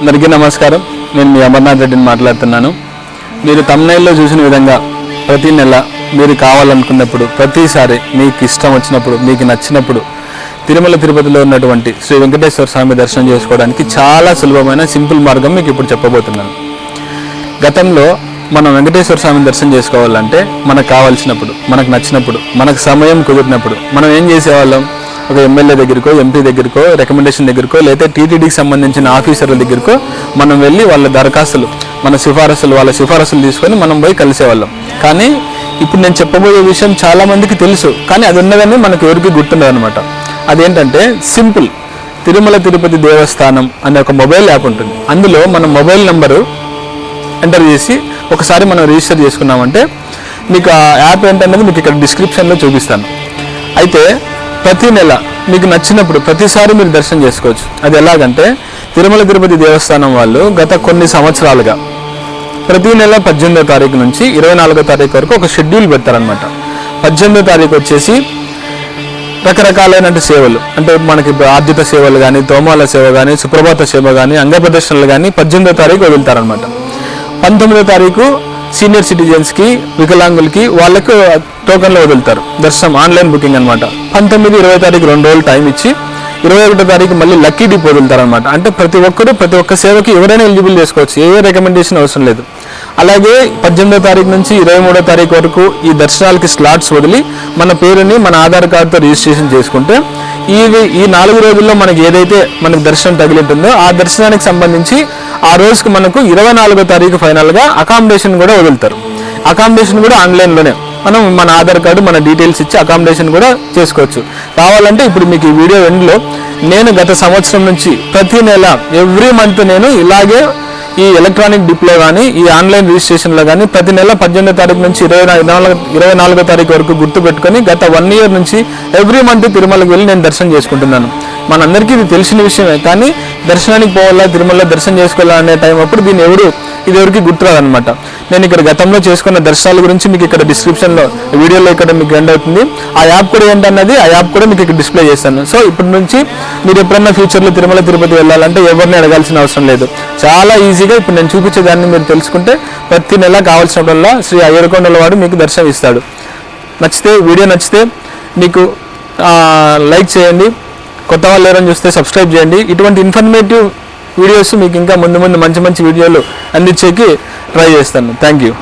అందరికీ నమస్కారం. నేను మీ అమర్నాథ్ రెడ్డిని మాట్లాడుతున్నాను. మీరు తమ్నైల్లో చూసిన విధంగా ప్రతి నెల మీరు కావాలనుకున్నప్పుడు ప్రతిసారి మీకు ఇష్టం వచ్చినప్పుడు మీకు నచ్చినప్పుడు తిరుమల తిరుపతిలో ఉన్నటువంటి శ్రీ వెంకటేశ్వర స్వామి దర్శనం చేసుకోవడానికి చాలా సులభమైన సింపుల్ మార్గం మీకు ఇప్పుడు చెప్పబోతున్నాను. గతంలో మనం వెంకటేశ్వర స్వామిని దర్శనం చేసుకోవాలంటే మనకు కావాల్సినప్పుడు మనకు నచ్చినప్పుడు మనకు సమయం కుదిరినప్పుడు మనం ఏం చేసేవాళ్ళం? ఒక ఎమ్మెల్యే దగ్గరకో ఎంపీ దగ్గరకో రికమెండేషన్ దగ్గరకో లేదా టీటీడీకి సంబంధించిన ఆఫీసర్ల దగ్గరకో మనం వెళ్ళి వాళ్ళ దరఖాస్తులు మన సిఫారసులు వాళ్ళ సిఫారసులు తీసుకొని మనం పోయి కలిసేవాళ్ళం. కానీ ఇప్పుడు నేను చెప్పబోయే విషయం చాలామందికి తెలుసు కానీ అది ఉన్నదని మనకు ఎవరికి గుర్తుండదు అనమాట అదేంటంటే సింపుల్ తిరుమల తిరుపతి దేవస్థానం అనే ఒక మొబైల్ యాప్ ఉంటుంది. అందులో మన మొబైల్ నెంబరు ఎంటర్ చేసి ఒకసారి మనం రిజిస్టర్ చేసుకున్నామంటే మీకు ఆ యాప్ ఏంటనేది మీకు ఇక్కడ డిస్క్రిప్షన్లో చూపిస్తాను. అయితే ప్రతి నెల మీకు నచ్చినప్పుడు ప్రతిసారి మీరు దర్శనం చేసుకోవచ్చు. అది ఎలాగంటే తిరుమల తిరుపతి దేవస్థానం వాళ్ళు గత కొన్ని సంవత్సరాలుగా ప్రతి నెల పద్దెనిమిదో తారీఖు నుంచి ఇరవై నాలుగో తారీఖు వరకు ఒక షెడ్యూల్ పెడతారనమాట పద్దెనిమిదో తారీఖు వచ్చేసి రకరకాలైన సేవలు. అంటే మనకి ఇప్పుడు సేవలు కానీ తోమాల సేవ కానీ సుప్రభాత సేవ కానీ అంగ ప్రదర్శనలు కానీ పద్దెనిమిదో తారీఖు వదులుతారనమాట పంతొమ్మిదో తారీఖు సీనియర్ సిటిజన్స్కి వికలాంగులకి వాళ్ళకు టోకన్లు వదులుతారు. దర్శనం ఆన్లైన్ బుకింగ్ అనమాట పంతొమ్మిది ఇరవై తారీఖు రెండు రోజులు టైం ఇచ్చి ఇరవై ఒకటో తారీఖు మళ్ళీ లక్కీ డిప్ వదులుతారు అనమాట అంటే ప్రతి ఒక్కరు ప్రతి ఒక్క సేవకి ఎవరైనా ఎలిజిబుల్ చేసుకోవచ్చు. ఏ రికమెండేషన్ అవసరం లేదు. అలాగే పద్దెనిమిదో తారీఖు నుంచి ఇరవై మూడో తారీఖు వరకు ఈ దర్శనాలకి స్లాట్స్ వదిలి మన పేరుని మన ఆధార్ కార్డుతో రిజిస్ట్రేషన్ చేసుకుంటే ఈ ఈ నాలుగు రోజుల్లో మనకి ఏదైతే మనకి దర్శనం తగిలింటుందో ఆ దర్శనానికి సంబంధించి ఆ రోజుకి మనకు ఇరవై నాలుగో తారీఖు ఫైనల్గా అకామిడేషన్ కూడా వదులుతారు. అకామిడేషన్ కూడా ఆన్లైన్లోనే మనం మన ఆధార్ కార్డు మన డీటెయిల్స్ ఇచ్చి అకామిడేషన్ కూడా చేసుకోవచ్చు. కావాలంటే ఇప్పుడు మీకు ఈ వీడియో ఎండ్లో నేను గత సంవత్సరం నుంచి ప్రతి నెల ఎవ్రీ మంత్ నేను ఇలాగే ఈ ఎలక్ట్రానిక్ డిప్లో కానీ ఈ ఆన్లైన్ రిజిస్ట్రేషన్లో కానీ ప్రతి నెల పద్దెనిమిదో తారీఖు నుంచి ఇరవై నాలుగు ఇరవై నాలుగో తారీఖు వరకు గుర్తు పెట్టుకొని గత వన్ ఇయర్ నుంచి ఎవ్రీ మంత్ తిరుమలకి వెళ్ళి నేను దర్శనం చేసుకుంటున్నాను. మనందరికీ ఇది తెలిసిన విషయమే. కానీ దర్శనానికి పోవాలా తిరుమలలో దర్శనం చేసుకోవాలా అనే టైం అప్పుడు దీన్ని ఎవరు ఇది ఎవరికి గుర్తురాదనమాట. నేను ఇక్కడ గతంలో చేసుకున్న దర్శనాల గురించి మీకు ఇక్కడ డిస్క్రిప్షన్లో వీడియోలో ఇక్కడ మీకు ఎండ్ అవుతుంది. ఆ యాప్ కూడా ఏంటన్నది ఆ యాప్ కూడా మీకు ఇక్కడ డిస్ప్లే చేస్తాను. సో ఇప్పటి నుంచి మీరు ఎప్పుడన్నా ఫ్యూచర్లో తిరుమల తిరుపతి వెళ్ళాలంటే ఎవరిని అడగాల్సిన అవసరం లేదు. చాలా ఈజీగా ఇప్పుడు నేను చూపించే దాన్ని మీరు తెలుసుకుంటే ప్రతి నెల కావాల్సినప్పుడల్లా శ్రీ అయ్యరకొండల వాడు మీకు దర్శనం ఇస్తాడు నచ్చితే వీడియో నచ్చితే మీకు లైక్ చేయండి. కొత్త వాళ్ళు ఎవరైనా చూస్తే సబ్స్క్రైబ్ చేయండి. ఇటువంటి ఇన్ఫర్మేటివ్ వీడియోస్ మీకు ఇంకా ముందు ముందు మంచి మంచి వీడియోలు అందించేకి ట్రై చేస్తాను. Thank you